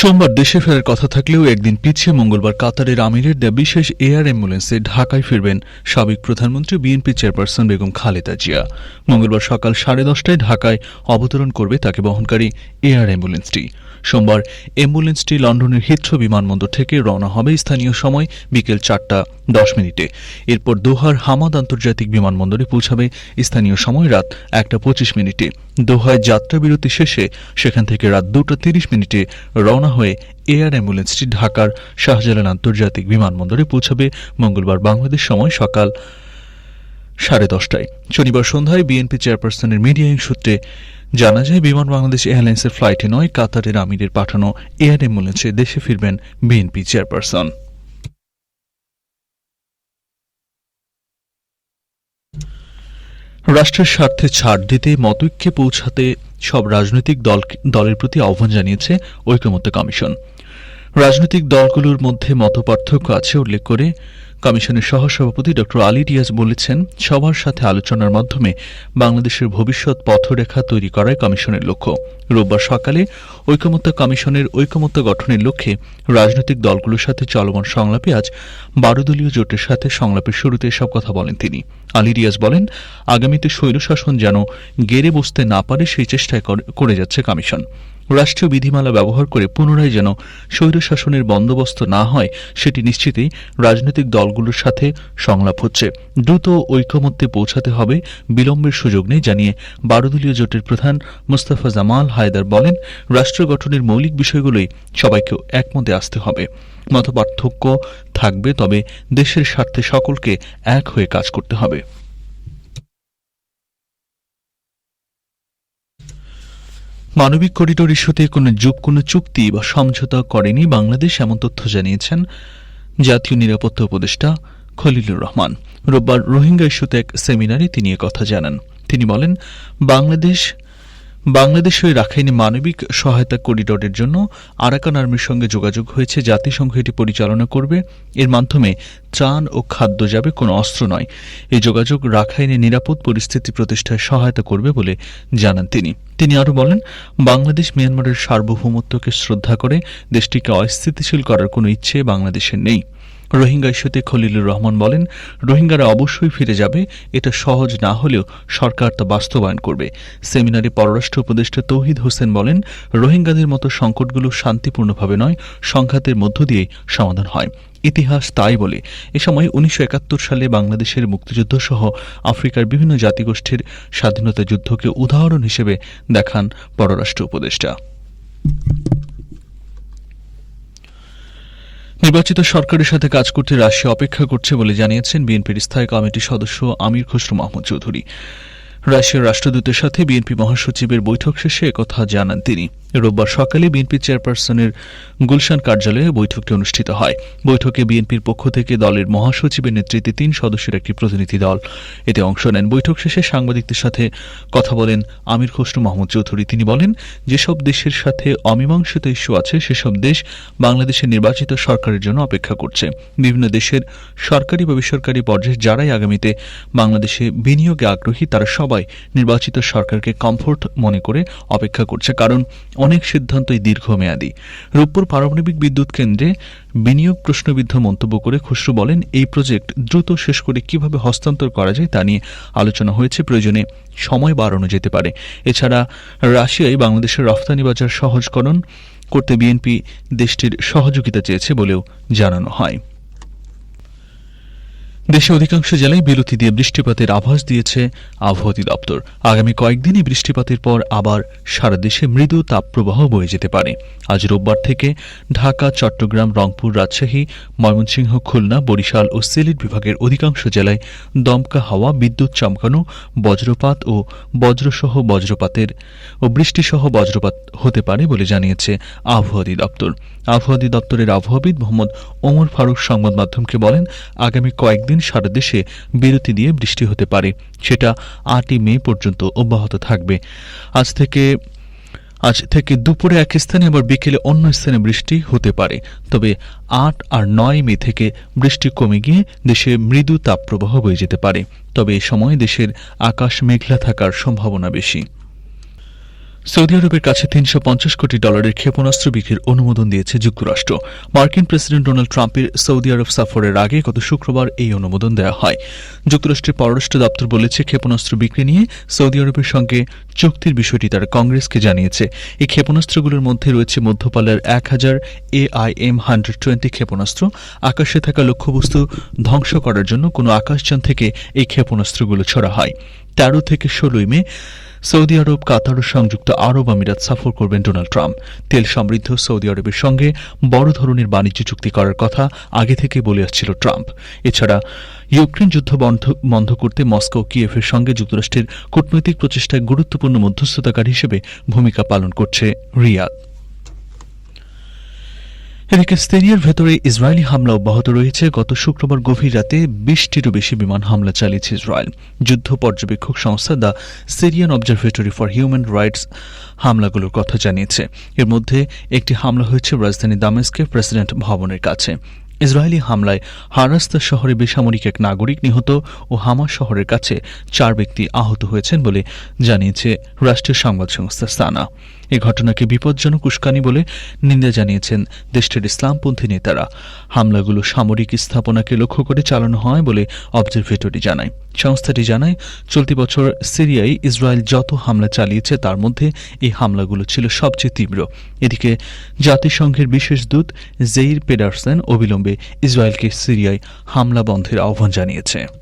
সোমবার দেশে ফেরার কথা থাকলেও একদিন পিছিয়ে মঙ্গলবার কাতারের আমিরের দেয়া বিশেষ এয়ার অ্যাম্বুলেন্সে ঢাকায় ফিরবেন সাবেক প্রধানমন্ত্রী, বিএনপি চেয়ারপারসন বেগম খালেদা জিয়া। মঙ্গলবার সকাল সাড়ে দশটায় ঢাকায় অবতরণ করবে তাকে বহনকারী এয়ার অ্যাম্বুলেন্সটি। সোমবার অ্যাম্বুলেন্সটি লন্ডনের হিথ্রো বিমানবন্দর থেকে রওনা হবে স্থানীয় সময় বিকেল চারটা দশ মিনিটে। এরপর দোহার হামাদ আন্তর্জাতিক বিমানবন্দরে পৌঁছাবে স্থানীয় সময় রাত একটা পঁচিশ মিনিটে। দোহায় যাত্রা বিরতি শেষে সেখান থেকে রাত দুটো তিরিশ মিনিটে রওনা হয়ে এয়ার অ্যাম্বুলেন্সটি ঢাকার শাহজালাল আন্তর্জাতিক বিমানবন্দরে পৌঁছাবে। মঙ্গলবার বাংলাদেশ সময় সকাল সাড়ে দশটায়। শনিবার সন্ধ্যায় বিএনপি চেয়ারপারসনের মিডিয়া সূত্রে জানা যায়, বিমান বাংলাদেশ এয়ারলাইন্সের ফ্লাইটে নয়, কাতারের আমিরের পাঠানো এয়ার অ্যাম্বুলেন্সে দেশে ফিরবেন বিএনপি চেয়ারপারসন। রাষ্ট্রের স্বার্থে ছাড় দিতে মতৈক্যে পৌঁছাতে সব রাজনৈতিক দল দলের প্রতি আহ্বান জানিয়েছে ঐক্যমত্য কমিশন। রাজনৈতিক দলগুলোর মধ্যে মতপার্থক্য আছে, উল্লেখ করে কমিশনের সহসভাপতি ড আলী রিয়াজ বলেছেন সবার সাথে আলোচনার মাধ্যমে বাংলাদেশের ভবিষ্যৎ পথরেখা তৈরি করাই কমিশনের লক্ষ্য। রোববার সকালে ঐকমত্য কমিশনের ঐকমত্য গঠনের লক্ষ্যে রাজনৈতিক দলগুলোর সাথে চলমান সংলাপে আজ বারো দলীয় জোটের সাথে সংলাপের শুরুতে এসব কথা বলেন তিনি। আলী রিয়াজ বলেন, আগামীতে স্বৈরশাসন যেন গেড়ে বসতে না পারে, সেই চেষ্টায় করে যাচ্ছে কমিশন। রাষ্ট্রীয় বিধিমালা ব্যবহার করে পুনরায় যেন স্বৈরশাসনের বন্দোবস্ত না হয়, সেটি নিশ্চিতই রাজনৈতিক দলগুলোর সাথে সংলাপ হচ্ছে। দ্রুত ঐকমত্যে পৌঁছাতে হবে বিলম্বের সুযোগ নেই জানিয়ে বারোদলীয় জোটের প্রধান মুস্তাফা জামাল হায়দার বলেন, রাষ্ট্র গঠনের মৌলিক বিষয়গুলোই সবাইকে একমতে আসতে হবে। মতপার্থক্য থাকবে, তবে দেশের স্বার্থে সকলকে এক হয়ে কাজ করতে হবে। মানবিক করিডোর ইস্যুতে কোনো যুগ, কোনো চুক্তি বা সমঝোতা করেনি বাংলাদেশ, এমন তথ্য জানিয়েছেন জাতীয় নিরাপত্তা উপদেষ্টা খলিলুর রহমান। রোববার রোহিঙ্গা ইস্যুতে এক সেমিনারে তিনি কথা জানান। তিনি বলেন, বাংলাদেশ বাংলাদেশ রাখাইনে মানবিক সহায়তা করিডরের জন্য আরাকান আর্মির সঙ্গে যোগাযোগ হয়েছে। জাতিসংঘ এটি পরিচালনা করবে। এর মাধ্যমে ত্রাণ ও খাদ্য যাবে, কোনো অস্ত্র নয়। এই যোগাযোগ রাখাইনে নিরাপদ পরিস্থিতি প্রতিষ্ঠায় সহায়তা করবে বলে জানান তিনি। তিনি আরও বলেন, বাংলাদেশ মিয়ানমারের সার্বভৌমত্বকে শ্রদ্ধা করে দেশটিকে অস্থিতিশীল করার কোনো ইচ্ছে বাংলাদেশের নেই। রোহিঙ্গা ইস্যুতে খলিলুর রহমান বলেন, রোহিঙ্গারা অবশ্যই ফিরে যাবে, এটা সহজ না হলেও সরকার তা বাস্তবায়ন করবে। সেমিনারে পররাষ্ট্র উপদেষ্টা তৌহিদ হোসেন বলেন, রোহিঙ্গাদের মতো সংকটগুলো শান্তিপূর্ণভাবে নয়, সংঘাতের মধ্য দিয়েই সমাধান হয়। ইতিহাস তাই বলে, এ সময় উনিশশো একাত্তর সালে বাংলাদেশের মুক্তিযুদ্ধ সহ আফ্রিকার বিভিন্ন জাতিগোষ্ঠীর স্বাধীনতা যুদ্ধকে উদাহরণ হিসেবে দেখান পররাষ্ট্র উপদেষ্টা। নির্বাচিত সরকারের সাথে কাজ করতে রাশিয়া অপেক্ষা করছে বলে জানিয়েছেন বিএনপির স্থায়ী কমিটির সদস্য আমির খসরু মাহমুদ চৌধুরী। রাশিয়ার রাষ্ট্রদূতের সাথে বিএনপি মহাসচিবের বৈঠক শেষে একথা জানান তিনি। রোববার সকালে বিএনপি চেয়ারপারসনের গুলশান কার্যালয়ে বৈঠকটি অনুষ্ঠিত হয়। বৈঠকে বিএনপির পক্ষ থেকে দলের মহাসচিবের নেতৃত্বে তিন সদস্যের একটি প্রতিনিধি দল এতে অংশ নেন। বৈঠক শেষে সাংবাদিকদের সাথে কথা বলেন আমির খসরু মাহমুদ চৌধুরী। তিনি বলেন, যেসব দেশের সাথে অমীমাংসিত ইস্যু আছে, সেসব দেশ বাংলাদেশের নির্বাচিত সরকারের জন্য অপেক্ষা করছে। বিভিন্ন দেশের সরকারি বা বেসরকারি পর্যায়ে যারাই আগামীতে বাংলাদেশে বিনিয়োগে আগ্রহী, তারা সবাই নির্বাচিত সরকারকে কমফোর্ট মনে করে অপেক্ষা করছে। কারণ অনেক সিদ্ধান্তই দীর্ঘমেয়াদী। রূপপুর পারমাণবিক বিদ্যুৎ কেন্দ্রে বিনিয়োগ প্রশ্নবিদ্ধ মন্তব্য করে খুসরু বলেন, এই প্রজেক্ট দ্রুত শেষ করে কীভাবে হস্তান্তর করা যায় তা নিয়ে আলোচনা হয়েছে, প্রয়োজনে সময় বাড়ানো যেতে পারে। এছাড়া রাশিয়ায় বাংলাদেশের রফতানি বাজার সহজকরণ করতে বিএনপি দেশটির সহযোগিতা চেয়েছে বলেও জানানো হয়। দেশে অধিকাংশ জেলায় বিরতি দিয়ে বৃষ্টিপাতের আভাস দিয়েছে আবহাওয়া দপ্তর আগামী কয়েকদিনই বৃষ্টিপাতের পর আবার সারা দেশে মৃদু তাপপ্রবাহ বয়ে যেতে পারে। আজ রোববার থেকে ঢাকা, চট্টগ্রাম, রংপুর, রাজশাহী, ময়মনসিংহ, খুলনা, বরিশাল ও সিলেট বিভাগের অধিকাংশ জেলায় দমকা হাওয়া, বিদ্যুৎ চমকানো, বজ্রপাত ও বজ্রসহ বজ্রপাতের ও বৃষ্টিসহ বজ্রপাত হতে পারে বলে জানিয়েছে আবহাওয়া দপ্তর আবহাওয়া দপ্তরের আবহাওয়াবিদ মোহাম্মদ ওমর ফারুক সংবাদ মাধ্যমকে বলেন, আগামী কয়েকদিন সারা দেশে বিরতি দিয়ে বৃষ্টি হতে পারে। সেটা আটই মে পর্যন্ত অব্যাহত থাকবে। আজ থেকে আজ থেকে দুপুরে এক স্থানে আবার বিকেলে অন্য স্থানে বৃষ্টি হতে পারে। তবে আট আর নয় মে থেকে বৃষ্টি কমে গিয়ে দেশে মৃদু তাপপ্রবাহ বয়ে যেতে পারে। তবে এ সময় দেশের আকাশ মেঘলা থাকার সম্ভাবনা বেশি। সৌদি আরবের কাছে তিনশো পঞ্চাশ কোটি ডলারের ক্ষেপণাস্ত্র বিক্রির অনুমোদন দিয়েছে যুক্তরাষ্ট্র। মার্কিন প্রেসিডেন্ট ডোনাল্ড ট্রাম্পের সৌদি আরব সফরের আগে গত শুক্রবার এই অনুমোদন দেওয়া হয়। যুক্তরাষ্ট্রের পররাষ্ট্র দপ্তর বলেছে, ক্ষেপণাস্ত্র বিক্রি নিয়ে সৌদি আরবের সঙ্গে চুক্তির বিষয়টি তারা কংগ্রেসকে জানিয়েছে। এই ক্ষেপণাস্ত্রগুলোর মধ্যে রয়েছে মধ্যপালের এক হাজার এআইএম হান্ড্রেড টোয়েন্টি ক্ষেপণাস্ত্র। আকাশে থাকা লক্ষ্যবস্তু ধ্বংস করার জন্য কোনো আকাশযান থেকে এই ক্ষেপণাস্ত্রগুলো ছড়া হয়। তেরো থেকে ষোলোই মে সৌদি আরব, কাতার ও সংযুক্ত আরব আমিরাত সফর করবেন ডোনাল্ড ট্রাম্প। তেল সমৃদ্ধ সৌদি আরবের সঙ্গে বড় ধরনের বাণিজ্য চুক্তি করার কথা আগে থেকে বলে আসছিল ট্রাম্প। এছাড়া ইউক্রেন যুদ্ধ বন্ধ বন্ধ করতে মস্কো কিয়েভের সঙ্গে যুক্তরাষ্ট্রের কূটনৈতিক প্রচেষ্টায় গুরুত্বপূর্ণ মধ্যস্থতাকারী হিসেবে ভূমিকা পালন করছে রিয়াদ। এদিকে সিরিয়ার ভেতরে ইসরায়েলি হামলা অব্যাহত রয়েছে। গত শুক্রবার গভীর রাতে বিশটিরও বেশি বিমান হামলা চালিয়েছে ইসরায়েল। যুদ্ধ পর্যবেক্ষক সংস্থা the Syrian observatory for human rights হামলাগুলোর কথা জানিয়েছে। এর মধ্যে একটি হামলা হয়েছে রাজধানী দামেস্কে প্রেসিডেন্ট ভবনের কাছে। ইসরায়েলি হামলায় হারাস্তা শহরে বেসামরিক এক নাগরিক নিহত ও হামা শহরের কাছে চার ব্যক্তি আহত হয়েছেন বলে জানিয়েছে রাষ্ট্রীয় সংবাদ সংস্থা সানা। এ ঘটনাকে বিপজ্জনক উস্কানি বলে নিন্দা জানিয়েছেন দেশটির ইসলামপন্থী নেতারা। হামলাগুলো সামরিক স্থাপনাকে লক্ষ্য করে চালানো হয় বলে অবজারভেটরি জানায়। সংস্থাটি জানায়, চলতি বছর সিরিয়ায় ইসরায়েল যত হামলা চালিয়েছে তার মধ্যে এই হামলাগুলো ছিল সবচেয়ে তীব্র। এদিকে জাতিসংঘের বিশেষ দূত জেইর পেডারসন অবিলম্বে ইসরায়েলকে সিরিয়ায় হামলা বন্ধের আহ্বান জানিয়েছে।